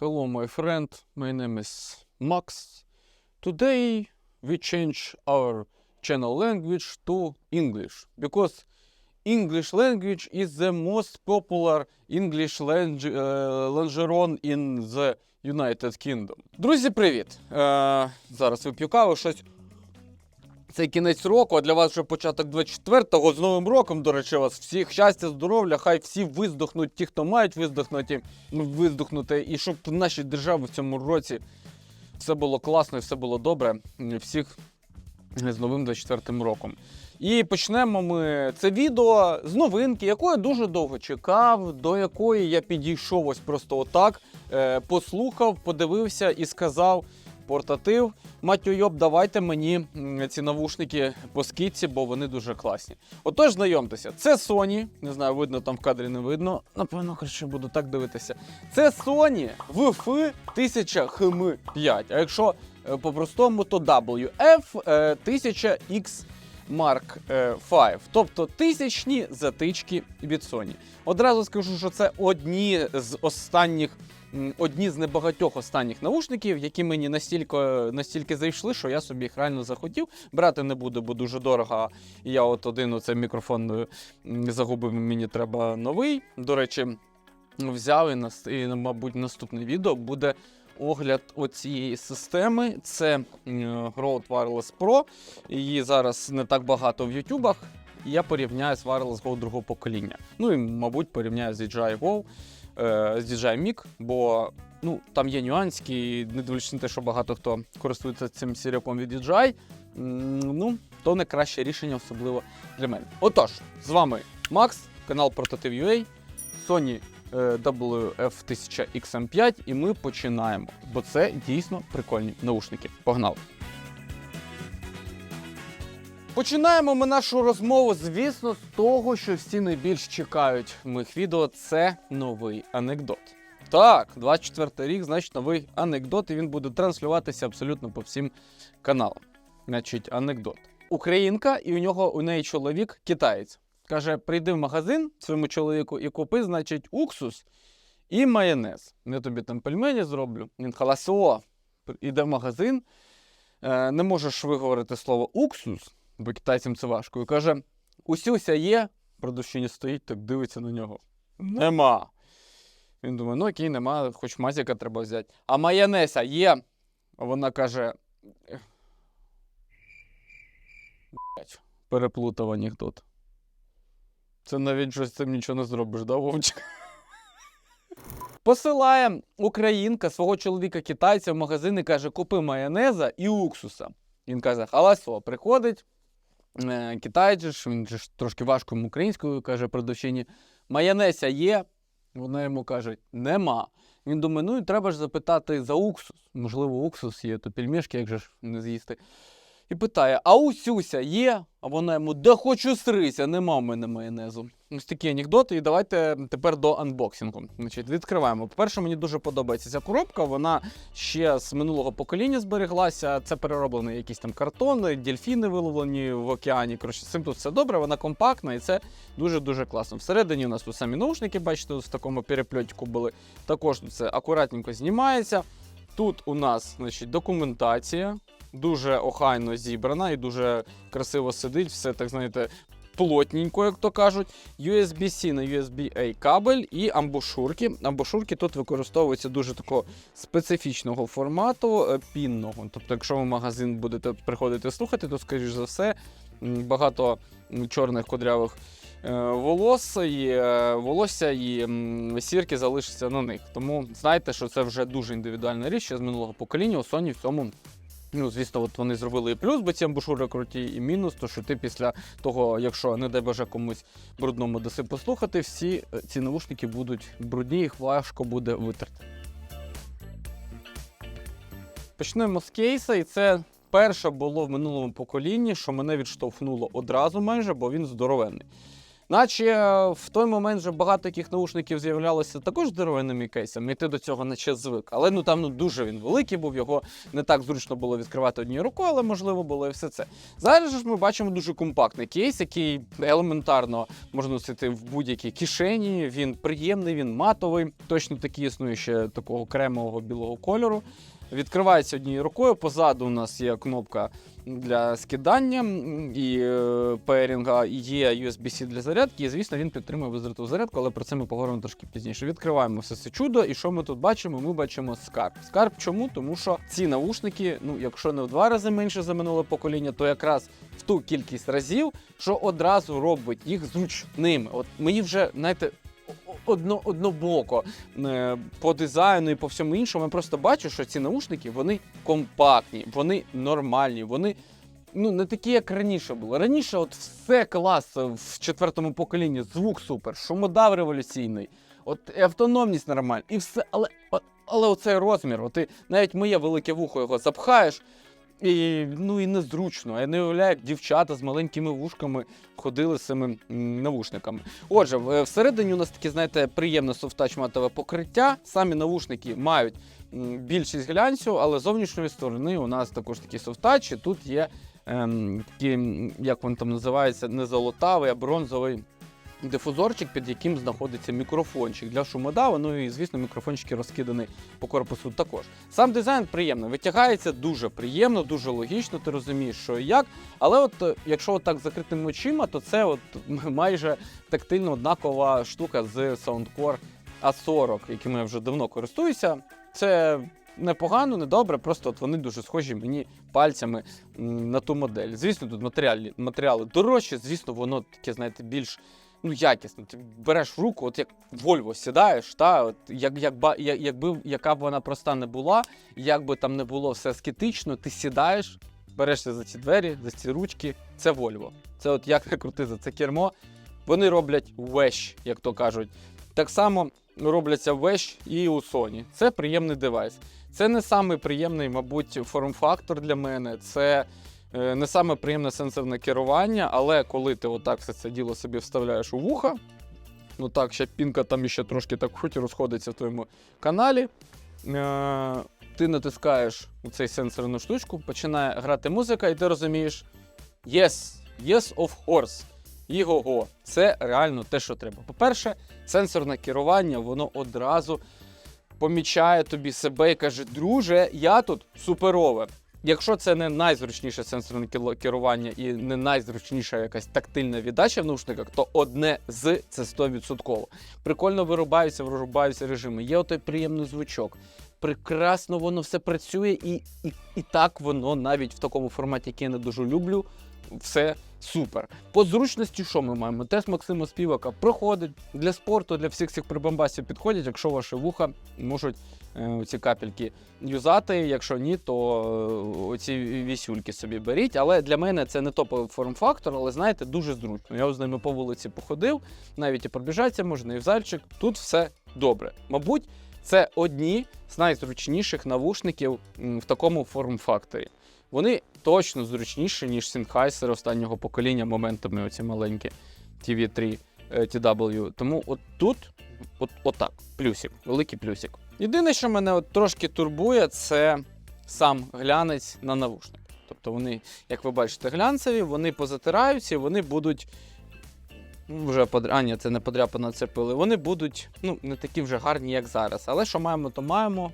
Hello, my friend. My name is Max. Today we change our channel language to English because English language is the most popular English uh, langeron in the United Kingdom. Друзі, привіт! Е, зараз вип'ю каву, щось. Це кінець року, а для вас вже початок 24-го. З Новим роком, до речі, вас всіх щастя, здоров'я, хай всі виздохнуть, ті, хто мають виздохнути, ну, виздохнути, і щоб в нашій державі в цьому році все було класно і все було добре. Всіх з новим 24-м роком. І почнемо ми це відео з новинки, яку я дуже довго чекав, до якої я підійшов ось просто отак, е, послухав, подивився і сказав. Портатив, Матюйоб, давайте мені ці навушники по скидці, бо вони дуже класні. Отож, знайомтеся, це Sony, не знаю, видно там в кадрі не видно. Напевно, краще буду так дивитися. Це Sony VF 1000 HM5. А якщо е, по-простому, то WF е, 1000X Mark е, 5, тобто тисячні затички від Sony. Одразу скажу, що це одні з останніх, одні з небагатьох останніх наушників, які мені настільки, настільки зайшли, що я собі їх реально захотів. Брати не буду, бо дуже дорого. Я от один оцей мікрофон е, загубив, мені треба новий. До речі, взяв і мабуть, наступне відео буде огляд оцієї системи. Це м, Rode Wireless Pro. Її зараз не так багато в ютубах. Я порівняю з Wireless Go другого покоління. Ну і, мабуть, порівняю з DJI Go, е, з DJI Mic, бо ну, там є нюански, і не дивлячись на те, що багато хто користується цим сіряком від DJI, ну, то не краще рішення, особливо для мене. Отож, з вами Макс, канал Portative.ua, Sony е, WF-1000XM5, і ми починаємо, бо це дійсно прикольні наушники. Погнали! Починаємо ми нашу розмову, звісно, з того, що всі найбільш чекають моїх відео. Це новий анекдот. Так, 24 рік, значить, новий анекдот, і він буде транслюватися абсолютно по всім каналам. Значить, анекдот. Українка, і у нього у неї чоловік китаєць. Каже: прийди в магазин своєму чоловіку і купи, значить, уксус і майонез. Я тобі там пельмені зроблю. Він халасо. Іде в магазин, е, не можеш виговорити слово уксус, бо китайцям це важко. І каже: Усюся є, продавщиня стоїть, так дивиться на нього. Нема. Він думає, ну окей, нема, хоч мазіка треба взяти. А майонеза є. Вона каже. Переплутав анекдот. Це навіть щось цим нічого не зробиш, да, Вовчик? Посилає українка свого чоловіка китайця в магазин і каже: купи майонеза і уксуса. Він каже: халасо, приходить. Е, же він ж трошки важко українською каже продавчині: майонезя є. Вона йому каже, нема. Він думає, ну і треба ж запитати за уксус. Можливо, уксус є, то пельмешки, як же ж не з'їсти. І питає: а усюся є? А вона йому, да хочу срися, нема в мене майонезу. Ось такі анекдоти. І давайте тепер до анбоксингу. Значить, відкриваємо. По-перше, мені дуже подобається ця коробка. Вона ще з минулого покоління збереглася. Це перероблений якийсь там картон, дельфіни виловлені в океані. Коротше, цим тут все добре, вона компактна і це дуже-дуже класно. Всередині у нас тут самі наушники, бачите, в такому перепльотику були. Також це акуратненько знімається. Тут у нас значить, документація, дуже охайно зібрана і дуже красиво сидить. Все так знаєте, плотненько, як то кажуть. USB-C на USB-A кабель і амбушурки. Амбушурки тут використовуються дуже такого специфічного формату, е, пінного. Тобто, якщо ви в магазин будете приходити слухати, то, скоріш за все, багато чорних кудрявих е, волос і, е, волосся і сірки залишаться на них. Тому знайте, що це вже дуже індивідуальна річ ще з минулого покоління. У Sony в цьому. Ну, звісно, от вони зробили і плюс, бо ці амбушури круті, і мінус, то що ти після того, якщо не дай боже комусь брудному даси послухати, всі е, ці навушники будуть брудні, їх важко буде витерти. Почнемо з кейса, і це перше було в минулому поколінні, що мене відштовхнуло одразу майже, бо він здоровенний. Наче е, в той момент вже багато таких наушників з'являлося також з дерев'яними кейсами, і ти до цього наче звик. Але ну там ну дуже він великий був, його не так зручно було відкривати однією рукою, але можливо було і все це. Зараз ж ми бачимо дуже компактний кейс, який елементарно можна носити в будь-якій кишені. Він приємний, він матовий. Точно такий існує ще такого кремового білого кольору. Відкривається однією рукою. Позаду у нас є кнопка для скидання і е, пейрінга, є USB-C для зарядки. І звісно, він підтримує бездротову зарядку, але про це ми поговоримо трошки пізніше. Відкриваємо все це чудо. І що ми тут бачимо? Ми бачимо скарб. Скарб чому? Тому що ці наушники, ну якщо не в два рази менше за минуле покоління, то якраз в ту кількість разів, що одразу робить їх зручними. От мені вже знаєте. Одно, однобоко е, по дизайну і по всьому іншому. Я просто бачу, що ці наушники вони компактні, вони нормальні, вони ну не такі, як раніше було. Раніше, от все клас в четвертому поколінні, звук супер, шумодав революційний, от і автономність нормальна, і все, але, але оцей розмір, от ти навіть моє велике вухо його запхаєш. І, ну і незручно. Я не уявляю, як дівчата з маленькими вушками ходили з цими навушниками. Отже, всередині у нас таке, знаєте, приємне софтач матове покриття. Самі навушники мають більшість глянцю, але з зовнішньої сторони у нас також такі софтач. Тут є ем, такі, як він там називається, не золотавий, а бронзовий. Дифузорчик, під яким знаходиться мікрофончик для шумодаву. Ну і звісно, мікрофончики розкидані по корпусу також. Сам дизайн приємно, витягається дуже приємно, дуже логічно. Ти розумієш, що і як. Але от е, якщо отак з закритими очима, то це от майже тактильно однакова штука з Soundcore A40, яким я вже давно користуюся. Це непогано, не добре, просто от вони дуже схожі мені пальцями на ту модель. Звісно, тут матеріали, матеріали дорожчі, звісно, воно таке, знаєте, більш ну, якісно. Ти береш руку, от як Вольво сідаєш, та, от, як, як, ба- я- якби, яка б вона проста не була, як би там не було все скетично, ти сідаєш, берешся за ці двері, за ці ручки. Це Вольво. Це от як не крути за це кермо. Вони роблять вещ, як то кажуть. Так само робляться вещ і у Sony. Це приємний девайс. Це не самий приємний, мабуть, форм-фактор для мене. Це не саме приємне сенсорне керування, але коли ти отак все це діло собі вставляєш у вуха, ну так, ще пінка там іще трошки так хоч розходиться в твоєму каналі. Е, ти натискаєш у цей сенсорну штучку, починає грати музика, і ти розумієш: yes, yes, of course. Іго-го, це реально те, що треба. По-перше, сенсорне керування, воно одразу помічає тобі себе і каже: друже, я тут суперове. Якщо це не найзручніше сенсорне керування і не найзручніша якась тактильна віддача в наушниках, то одне з це 100%. Прикольно вирубаються, вирубаються режими. Є отой приємний звучок. Прекрасно воно все працює, і, і, і так воно навіть в такому форматі, який я не дуже люблю, все супер. По зручності, що ми маємо? Тест Максима Співака проходить для спорту, для всіх цих прибамбасів підходять, якщо ваші вуха можуть ці капельки юзати. Якщо ні, то е, оці вісюльки собі беріть. Але для мене це не топовий форм-фактор, але знаєте, дуже зручно. Я з ними по вулиці походив, навіть і пробіжатися можна, і в зальчик. Тут все добре. Мабуть, це одні з найзручніших навушників в такому форм-факторі. Вони точно зручніші, ніж Sennheiser останнього покоління моментами, оці маленькі TV3 е, TW. Тому от тут, от, отак, плюсик, великий плюсик. Єдине, що мене от трошки турбує, це сам глянець на навушник. Тобто вони, як ви бачите, глянцеві, вони позатираються, вони будуть. ну, Вже а, це не подряпано цепили. Вони будуть ну, не такі вже гарні, як зараз. Але що маємо, то маємо.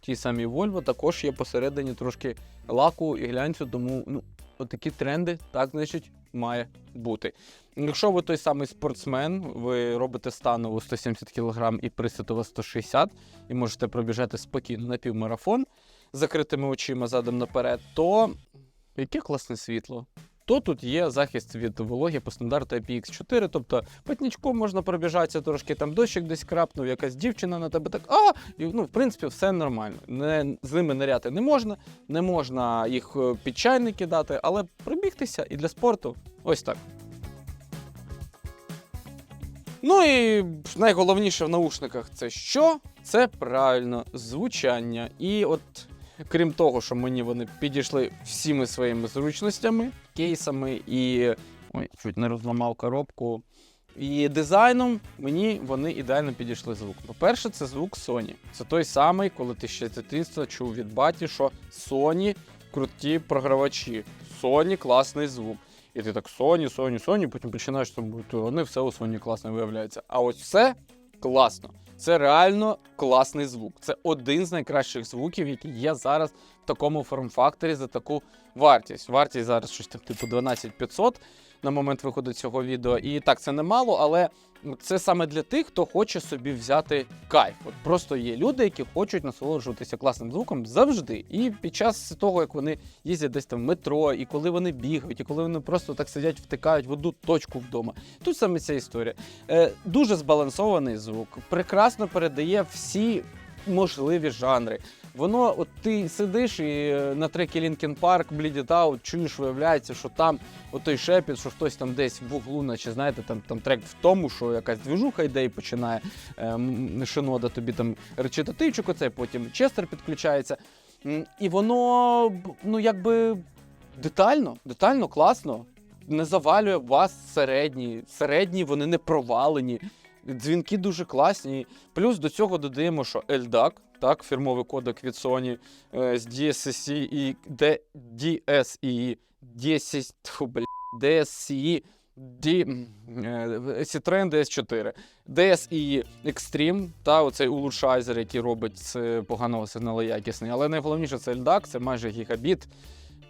Ті самі Volvo також є посередині трошки лаку і глянцю, тому ну, отакі тренди, так, значить, має бути. Якщо ви той самий спортсмен, ви робите станову 170 кг і присід у вас 160, і можете пробіжати спокійно на півмарафон закритими очима задом наперед, то яке класне світло. То тут є захист від вологи по стандарту IPX4, тобто патнічком можна пробіжатися, трошки там дощик десь крапнув, якась дівчина на тебе так, а, і, ну, в принципі, все нормально. Не, з ними ниряти не можна, не можна їх е, під чайник кидати, але пробігтися і для спорту ось так. Ну і найголовніше в наушниках це що? Це правильно звучання. І от крім того, що мені вони підійшли всіми своїми зручностями, кейсами і. Ой, чуть не розламав коробку. І дизайном мені вони ідеально підійшли звук. По-перше, це звук Sony. Це той самий, коли ти ще з дитинства чув від баті, що Sony круті програвачі. Sony класний звук. І ти так Sony, Sony, Sony, потім починаєш там вони все у Sony класно виявляється. А ось це класно. Це реально класний звук. Це один з найкращих звуків, які є зараз такому форм-факторі за таку вартість. Вартість зараз щось там типу 12500 на момент виходу цього відео. І так, це немало, але це саме для тих, хто хоче собі взяти кайф. От просто є люди, які хочуть насолоджуватися класним звуком завжди. І під час того, як вони їздять десь там в метро, і коли вони бігають, і коли вони просто так сидять, втикають в одну точку вдома. Тут саме ця історія. Е, дуже збалансований звук, прекрасно передає всі можливі жанри. Воно, от ти сидиш і е, на трекі Linkin Park, Bleed It Out, чуєш, виявляється, що там отой шепіт, що хтось там десь в углу, наче знаєте, там, там трек в тому, що якась движуха йде і починає ем, шинода тобі там речитативчик оцей, потім Честер підключається. І воно ну якби детально, детально, класно. Не завалює вас середні. Середні вони не провалені. Дзвінки дуже класні. Плюс до цього додаємо, що LDAC, так, фірмовий кодек від Sony е, з DSCC і DSE, DSE, DSE, е, Citroen DS4, DSE Extreme, та оцей улучшайзер, який робить з поганого сигналу якісний. Але найголовніше це LDAC, це майже гігабіт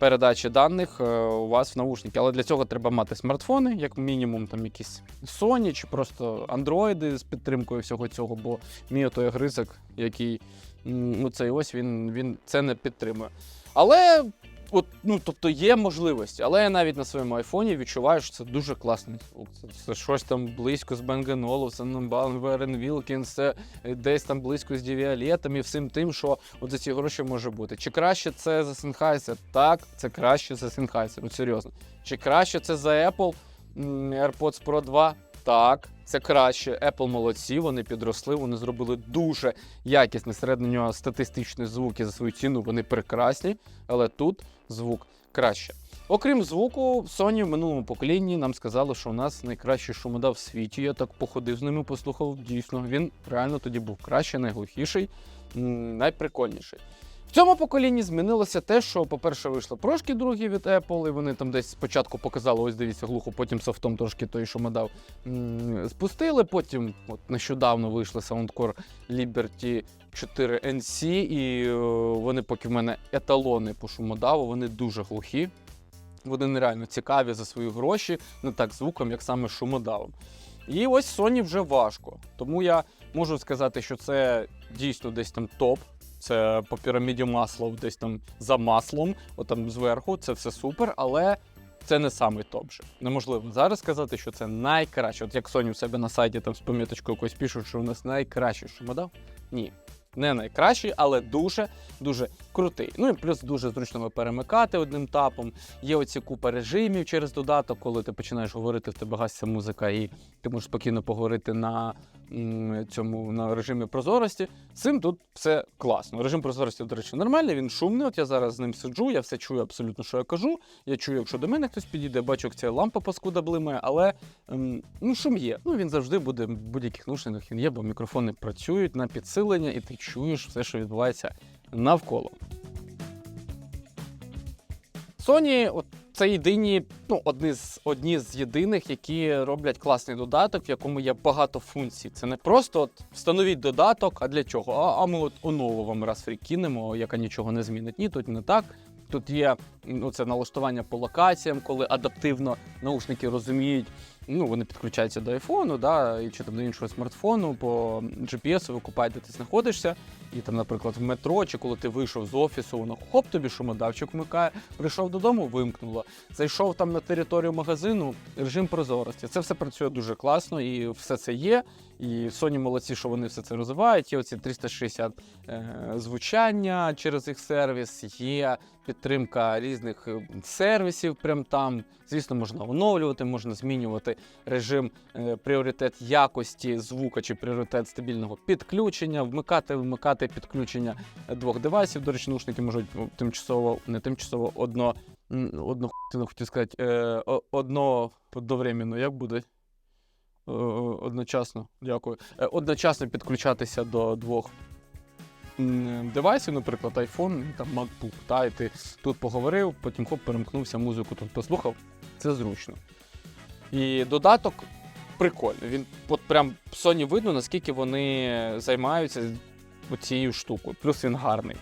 передачі даних е, у вас в наушники. Але для цього треба мати смартфони, як мінімум, там якісь Sony чи просто Android з підтримкою всього цього, бо мій той гризик, який ну, цей ось він, він це не підтримує. Але. От, ну, тобто є можливості, але я навіть на своєму айфоні відчуваю, що це дуже класний звук. Це, це щось там близько з Bang Olufsen, Верен Вілкінс, це десь там близько з Дівіалетом і всім тим, що от за ці гроші може бути. Чи краще це за Sennheiser? Так, це краще за Sennheiser, от серйозно. Чи краще це за Apple AirPods Pro 2? Так, це краще. Apple молодці, вони підросли, вони зробили дуже якісний середньостатистичний звук і за свою ціну вони прекрасні, але тут звук краще. Окрім звуку, Sony в минулому поколінні нам сказали, що у нас найкращий шумодав в світі. Я так походив з ними, послухав. Дійсно, він реально тоді був кращий, найглухіший, найприкольніший. В цьому поколінні змінилося те, що, по-перше, вийшли прошки другі від Apple, і вони там десь спочатку показали, ось дивіться, глухо, потім софтом трошки той, що ми дав, спустили. Потім, от нещодавно вийшли Soundcore Liberty 4 NC, і е, вони, поки в мене еталони по шумодаву, вони дуже глухі. Вони нереально цікаві за свої гроші, не так звуком, як саме шумодавом. І ось Sony вже важко. Тому я можу сказати, що це дійсно десь там топ. Це по піраміді маслов, десь там за маслом, отам зверху, це все супер, але це не самий топ же. Неможливо зараз сказати, що це найкраще. От як Sony у себе на сайті там з поміточкою якось пишуть, що у нас найкращий шумодав. Ні. Не найкращий, але дуже дуже крутий. Ну і плюс дуже зручно перемикати одним тапом. Є оці купа режимів через додаток, коли ти починаєш говорити, в тебе гасться музика, і ти можеш спокійно поговорити на цьому на режимі прозорості. Цим тут все класно. Режим прозорості, до речі, нормальний, він шумний. От я зараз з ним сиджу, я все чую абсолютно, що я кажу. Я чую, якщо до мене хтось підійде, бачу, як ця лампа паскуда блимає, але ем, ну, шум є. Ну він завжди буде в будь-яких наушниках він є, бо мікрофони працюють на підсилення, і ти чуєш все, що відбувається навколо. Sony, от це єдині, ну, одні з одні з єдиних, які роблять класний додаток, в якому є багато функцій. Це не просто от встановіть додаток, а для чого? А, а ми от онову вам раз фрікінемо, яка нічого не змінить. Ні, тут не так. Тут є ну, це налаштування по локаціям, коли адаптивно наушники розуміють, ну вони підключаються до айфону, да, і чи там до іншого смартфону, по GPS викупають, де ти знаходишся. І там, наприклад, в метро, чи коли ти вийшов з офісу, воно хоп, тобі шумодавчик вмикає, прийшов додому, вимкнуло. Зайшов там на територію магазину, режим прозорості. Це все працює дуже класно, і все це є. І Sony молодці, що вони все це розвивають. Є оці 360 е, звучання через їх сервіс, є підтримка різних е, сервісів. Прям там. Звісно, можна оновлювати, можна змінювати режим е, пріоритет якості звука чи пріоритет стабільного підключення, вмикати, вмикати підключення двох девайсів. До речі, наушники можуть ну, тимчасово, не тимчасово одно. Одно хотів сказати, е, одно одновременно, як буде? одночасно, дякую. Е, Одночасно підключатися до двох девайсів, наприклад, iPhone, там MacBook. Та, і ти тут поговорив, потім хоп, перемкнувся, музику тут послухав. Це зручно. І додаток прикольний. Він от прям Sony видно, наскільки вони займаються цією штукою. Плюс він гарний.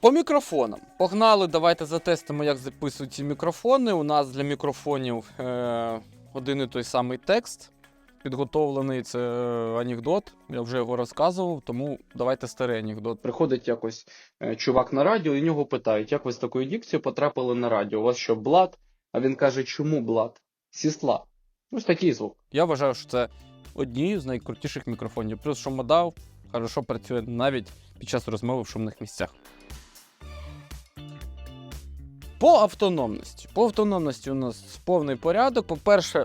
По мікрофонам. Погнали, давайте затестимо, як записують ці мікрофони. У нас для мікрофонів е, один і той самий текст. Підготовлений це е, анекдот. Я вже його розказував, тому давайте старий анекдот. Приходить якось е, чувак на радіо, і нього питають, як ви з такою дікцією потрапили на радіо? У вас що, блат? А він каже, чому блат? Сісла. Ось такий звук. Я вважаю, що це одні з найкрутіших мікрофонів. Плюс, що модав хорошо працює навіть під час розмови в шумних місцях. По автономності. По автономності у нас повний порядок. По-перше,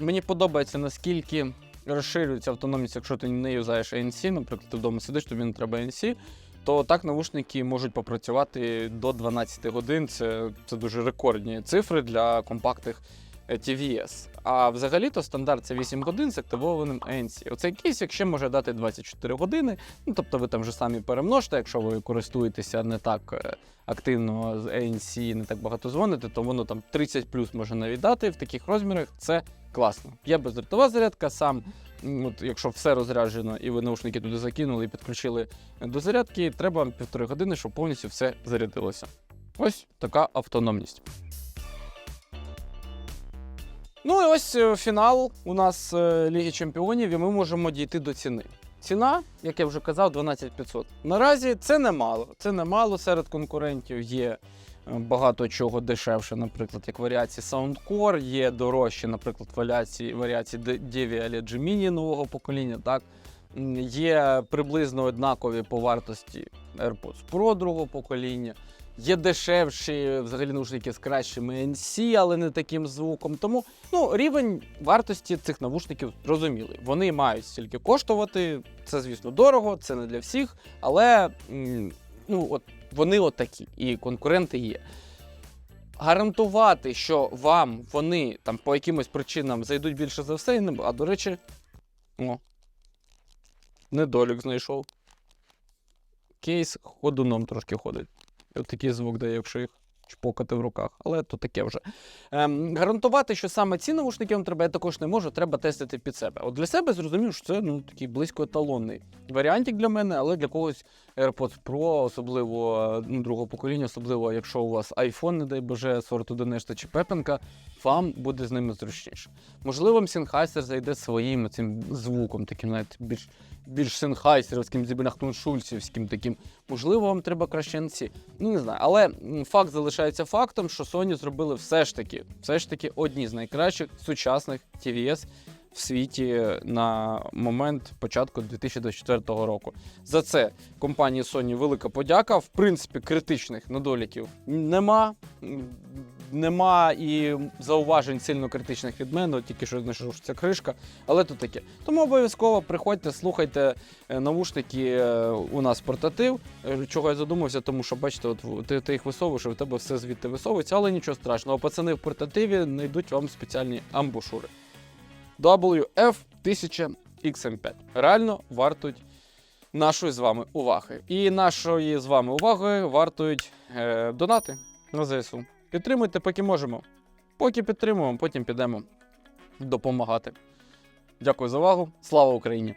мені подобається, наскільки розширюється автономність, якщо ти не юзаєш ANC, наприклад, ти вдома сидиш, тобі не треба ANC, то так навушники можуть попрацювати до 12 годин. Це, це дуже рекордні цифри для компактних е, TVS. А взагалі-то стандарт це 8 годин з активованим ANC. Оцей кейс, якщо може дати 24 години, ну тобто ви там вже самі перемножте, якщо ви користуєтеся не так е, активно з ANC, не так багато дзвоните, то воно там 30 плюс може навіть дати в таких розмірах. Це класно. Є бездротова зарядка, сам. От, якщо все розряджено і ви наушники туди закинули і підключили до зарядки, треба півтори години, щоб повністю все зарядилося. Ось така автономність. Ну і ось е, фінал у нас е, Ліги Чемпіонів, і ми можемо дійти до ціни. Ціна, як я вже казав, 12500. Наразі це немало. Це немало серед конкурентів. Є багато чого дешевше, наприклад, як варіації Soundcore, є дорожчі, наприклад, варіації, варіації Devi Allegro Mini нового покоління. Так? Є приблизно однакові по вартості AirPods Pro другого покоління. Є дешевші взагалі наушники з кращими NC, але не таким звуком. Тому ну, рівень вартості цих навушників зрозумілий. Вони мають стільки коштувати. Це, звісно, дорого, це не для всіх, але ну, от вони от і конкуренти є. Гарантувати, що вам вони там по якимось причинам зайдуть більше за все, а до речі, о, недолік знайшов. Кейс ходуном трошки ходить. От такий звук дає, якщо їх чпокати в руках, але то таке вже. Ем, гарантувати, що саме ці наушники вам треба, я також не можу, треба тестити під себе. От для себе зрозумів, що це ну, такий близько еталонний варіантик для мене, але для когось AirPods Pro, особливо е, ну, другого покоління, особливо якщо у вас iPhone, не дай Боже, сорту Денешта чи Пепенка, вам буде з ними зручніше. Можливо, Sennheiser зайде своїм цим звуком, таким навіть більш більш сенхайсерівським, зібнахтуншульцівським таким. Можливо, вам треба краще NC. Ну не знаю. Але факт залишається фактом, що Sony зробили все ж таки, все ж таки одні з найкращих сучасних TVS в світі на момент початку 2024 року. За це компанії Sony велика подяка. В принципі, критичних недоліків нема. Нема і зауважень сильно критичних від мене, тільки що знайшов це кришка, але то таке. Тому обов'язково приходьте, слухайте е, навушники е, у нас портатив. Е, Чого я задумався, тому що бачите, от ти, ти їх висовуєш, і в тебе все звідти висовується, але нічого страшного. Пацани в портативі знайдуть вам спеціальні амбушури. WF1000XM5. Реально вартують нашої з вами уваги. І нашої з вами уваги вартують е, донати на ЗСУ. Підтримуйте, поки можемо. Поки підтримуємо, потім підемо допомагати. Дякую за увагу. Слава Україні!